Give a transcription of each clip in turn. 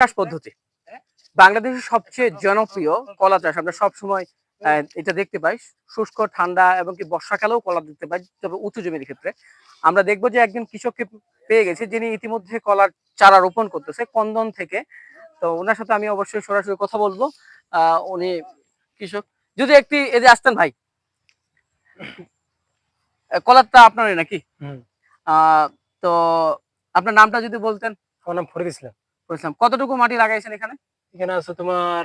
চাষ পদ্ধতি। বাংলাদেশের সবচেয়ে জনপ্রিয় কলা চাষ আমরা সবসময় এটা দেখতে পাই। শুষ্ক ঠান্ডা এবং কি বর্ষাকালেও কলা দেখতে পাই তবে উঁচু জমির ক্ষেত্রে। আমরা দেখব যে একজন কৃষককে পেয়ে গেছে যিনি ইতিমধ্যে কলার চারা রোপণ করতেছে কন্দন থেকে। তো ওনার সাথে আমি অবশ্যই সরাসরি কথা বলব। আহ, উনি কৃষক। যদি একটি এদের আসতেন ভাই। কলারটা আপনারই নাকি। আহ, তো আপনার নামটা যদি বলতেন। আমার নাম ফরিদ ইসলাম। বলছিলাম কতটুকু মাটি লাগাইছেন এখানে? এখানে আছে তোমার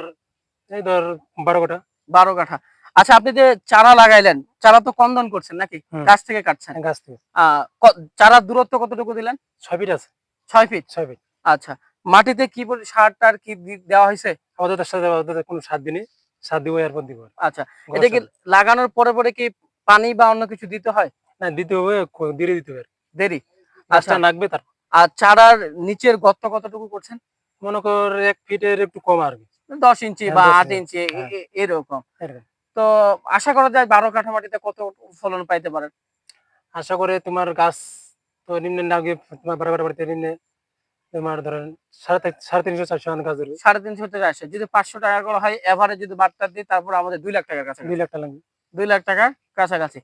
এই ধর বারো কাঠা। বারো কাঠা। আচ্ছা আপনি যে চারা লাগাইলেন চারা তো কন্দন করছেন নাকি? গাছ থেকে কাটছেন। গাছ থেকে। চারার দূরত্ব কতটুকু দিলেন? ছয় ফিট আছে। ছয় ফিট? ছয় ফিট। আচ্ছা মাটিতে কি সার টার কি দেওয়া হয়েছে? আমাদের কোনো সাত দিনে সার দিব এরপর দিব। আচ্ছা এটা কি লাগানোর পরে পরে কি পানি বা অন্য কিছু দিতে হয়? না দিতে হবে ধীরে দিতে হবে। দেরি। গাছটা আচ্ছা। নাকবে তার আর চারার নিচের গর্ত কতটুকু করছেন? মনে কর এক ফিটের একটু কম আর কি। দশ ইঞ্চি হ্যাঁ, বা আট ইঞ্চি, হ্যাঁ। এরকম। তো আশা করা যায় বারো কাঠা মাটিতে কত ফলন পাইতে পারেন? আশা করে তোমার গাছ তো নিম্নে নাগে তোমার বারো বারো বাড়িতে নিম্নে তোমার ধরেন সাড়ে তিনশো চারশো মান গাছ ধরবে। সাড়ে তিনশো থেকে আসে যদি পাঁচশো টাকা করে হয় এভারেজ যদি বার্তা দিই তারপর আমাদের দুই লাখ টাকার কাছে দুই লাখ টাকা লাগবে। দুই লাখ টাকার কাছাকাছি।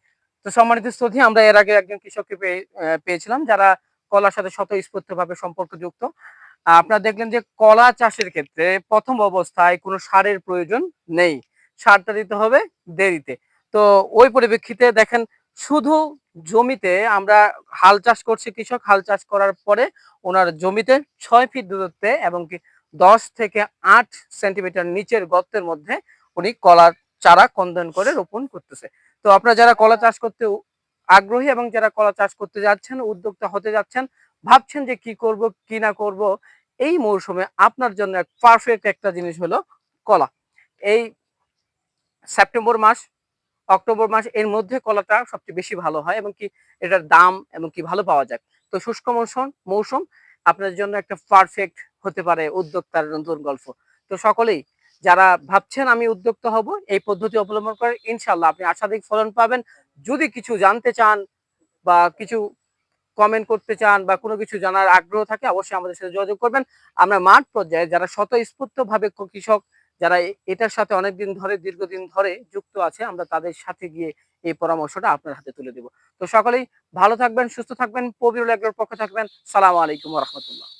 তো সম্মানিত শ্রোধী আমরা এর আগে একজন কৃষককে পেয়ে- পেয়েছিলাম যারা কলার সাথে স্বতঃস্ফূর্ত ভাবে সম্পর্কযুক্ত আপনারা দেখলেন যে কলা চাষের ক্ষেত্রে প্রথম অবস্থায় কোনো সারের প্রয়োজন নেই। সারটা দিতে হবে দেরিতে। তো ওই পরিপ্রেক্ষিতে দেখেন, শুধু জমিতে আমরা হাল চাষ করছি কৃষক, হাল চাষ করার পরে ওনার জমিতে ছয় ফিট দূরত্বে এবং কি দশ থেকে আট সেন্টিমিটার নিচের গর্তের মধ্যে উনি কলার চারা কন্দন করে রোপণ করতেছে। তো আপনারা যারা কলা চাষ করতে আগ্রহী এবং যারা কলা চাষ করতে যাচ্ছেন, উদ্যোক্তা হতে যাচ্ছেন, ভাবছেন যে কি করব, কি না করব, এই মৌসুমে আপনার জন্য পারফেক্ট একটা জিনিস হলো কলা। এই সেপ্টেম্বর মাস, অক্টোবর মাস, এর মধ্যে কলাটা সবচেয়ে বেশি ভালো হয় এবং কি এটার দাম এবং কি ভালো পাওয়া যায়। তো শুষ্ক মৌসুম মৌসুম আপনার জন্য একটা পারফেক্ট হতে পারে উদ্যোক্তার নতুন গল্প তো সকলেই যারা ভাবছেন আমি উদ্যোক্তা হব, এই পদ্ধতি অবলম্বন করে ইনশাল্লাহ আপনি আশাধিক ফলন পাবেন। যদি কিছু জানতে চান বা কিছু কমেন্ট করতে চান বা কোনো কিছু জানার আগ্রহ থাকে অবশ্যই আমাদের সাথে যোগাযোগ করবেন। আমরা মাঠ পর্যায়ে যারা স্বতঃস্ফূর্ত ভাবে কৃষক, যারা এটার সাথে অনেকদিন ধরে, দীর্ঘদিন ধরে যুক্ত আছে, আমরা তাদের সাথে গিয়ে এই পরামর্শটা আপনার হাতে তুলে দেব। তো সকলেই ভালো থাকবেন, সুস্থ থাকবেন পবিরুল একর পক্ষে থাকবেন। সালাম আলাইকুম রহমতুল্লাহ।